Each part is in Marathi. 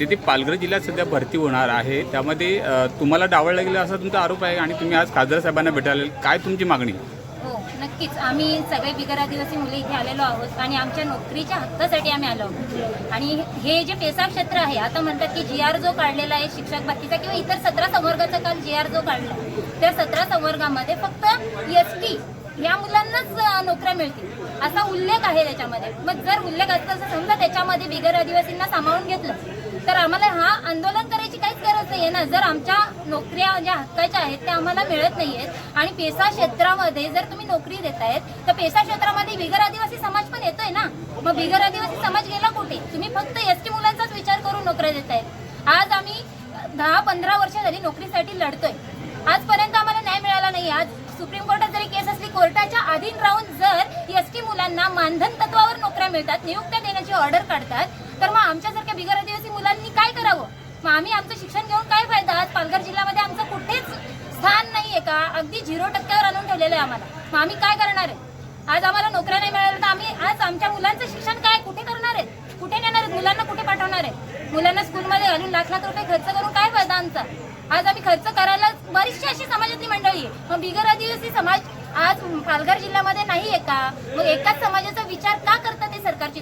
तिथे पालघर जिल्ह्यात सध्या भरती होणार आहे. त्यामध्ये तुम्हाला डावळ गेलं असा तुमचा आरोप आहे आणि तुम्ही आज खासदार साहेबांना भेटायला काय तुमची मागणी? हो नक्कीच. आम्ही सगळे बिगर आदिवासी मुले इथे आलेलो आहोत आणि आमच्या नोकरीच्या हक्कासाठी आम्ही आलो आहोत. आणि हे जे पेसा क्षेत्र आहे आता म्हणतात की जी आर जो काढलेला आहे शिक्षक भरतीचा किंवा इतर सतरा संवर्गाचा काल जी आर जो काढला त्या सतरा संवर्गामध्ये फक्त एस टी या मुलांनाच नोकऱ्या मिळतील. असा उल्लेख आहे त्याच्यामध्ये. मग जर उल्लेख असता समजा त्याच्यामध्ये बिगर आदिवासींना सामावून घेतलं. तर आम्हाला हा आंदोलन करायची काहीच गरज नाहीये ना. जर आमच्या नोकऱ्या ज्या हक्काच्या आहेत त्या आम्हाला मिळत नाहीयेत. आणि पेसा क्षेत्रामध्ये जर तुम्ही नोकरी देत आहेत तर पेसा क्षेत्रामध्ये बिगर आदिवासी समाज पण येतोय ना. मग बिगर आदिवासी समाज गेला कुठे? तुम्ही फक्त एस टी मुलांचाच विचार करून नोकऱ्या देतायत. आज आम्ही दहा पंधरा वर्ष झाली नोकरीसाठी लढतोय. आजपर्यंत आम्हाला न्याय मिळाला नाही आज सुप्रीम कोर्टात जरी केस असली कोर्टाच्या अधीन राहून जर एस टी मुलांना मानधन तत्वावर नोकऱ्या मिळतात नियुक्त्या देण्याची ऑर्डर काढतात तर मग आमच्यासारख्या बिगर आम्ही आमचं शिक्षण घेऊन काय फायदा? आज पालघर जिल्ह्यामध्ये आमचं कुठेच स्थान नाहीये का? अगदी झिरो टक्क्यावर आणून ठेवलेलं आहे आम्हाला. मग आम्ही काय करणार आहे? आज आम्हाला नोकऱ्या नाही मिळाल्या तर आम्ही आज आमच्या मुलांचं शिक्षण काय? कुठे करणार आहेत? कुठे नेणार आहेत? मुलांना कुठे पाठवणार आहे मुलांना स्कूलमध्ये घालून लाख लाख रुपये खर्च करून काय फायदा आमचा? आज आम्ही खर्च करायला बरीचशी अशी समाजातली मंडळी आहे. मग बिगर आदिवासी समाज आज पालघर जिल्ह्यामध्ये नाही आहे का? मग एकाच समाज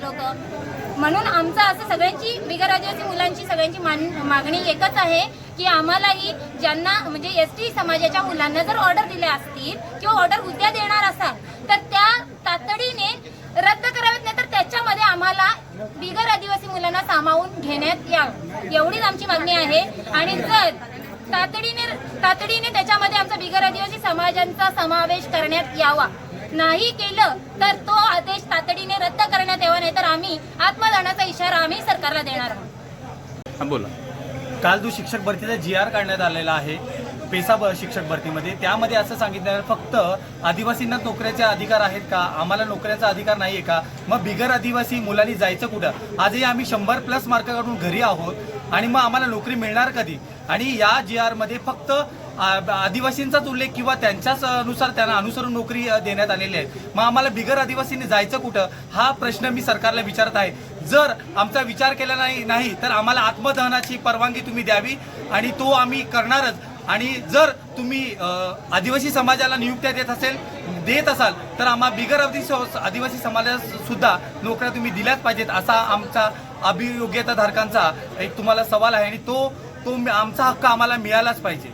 ते लोक. म्हणून आमचं असं सगळ्यांची बिगर आदिवासी मुलांची सगळ्यांची मान- मागणी एकच आहे की आम्हालाही ज्यांना म्हणजे एस टी समाजाच्या मुलांना जर ऑर्डर दिल्या असतील किंवा ऑर्डर उद्या देणार असाल तर त्या तातडीने रद्द कराव्यात नाही तर त्याच्यामध्ये आम्हाला बिगर आदिवासी मुलांना सामावून घेण्यात यावं एवढीच आमची मागणी आहे. आणि जर तातडीने तातडीने त्याच्यामध्ये आमचा बिगर आदिवासी समाजांचा समावेश करण्यात यावा. नाही केलं तर तो आदेश तातडीने रद्द करण्यात यावा नाही तर आम्ही आत्मदानाचा इशारा आम्ही सरकारला देणार आहोत. हां बोला. काल जो शिक्षक भरतीचा जी आर काढण्यात आलेला आहे पेसा शिक्षक भरतीमध्ये. त्यामध्ये असं सांगितलं फक्त आदिवासींना नोकऱ्याचे अधिकार आहेत का? आम्हाला नोकऱ्याचा अधिकार नाही आहे का? मग बिगर आदिवासी मुलांनी जायचं कुठं? आजही आम्ही शंभर प्लस मार्क काढून घरी आहोत आणि मग आम्हाला नोकरी मिळणार कधी? आणि या जी आरमध्ये फक्त आ- आदिवासींचाच उल्लेख किंवा त्यांच्याच नुसार त्यांना अनुसरून नोकरी देण्यात आलेली आहे मग आम्हाला बिगर आदिवासींनी जायचं कुठं? हा प्रश्न मी सरकारला विचारत आहे. जर आमचा विचार केला नाही नाही तर आम्हाला आत्मदहनाची परवानगी तुम्ही द्यावी आणि तो आम्ही करणारच. आणि जर तुम्ही आदिवासी समाजाला नियुक्त्या देत असेल देत असाल तर आम्हा बिगर आदिवासी आदिवासी समाजास सुद्धा नोकऱ्या तुम्ही दिल्याच पाहिजेत असा आमचा अभियोग्यता धारकांचा एक तुम्हाला सवाल आहे आणि तो तो आमचा हक्क आम्हाला मिळालाच पाहिजे.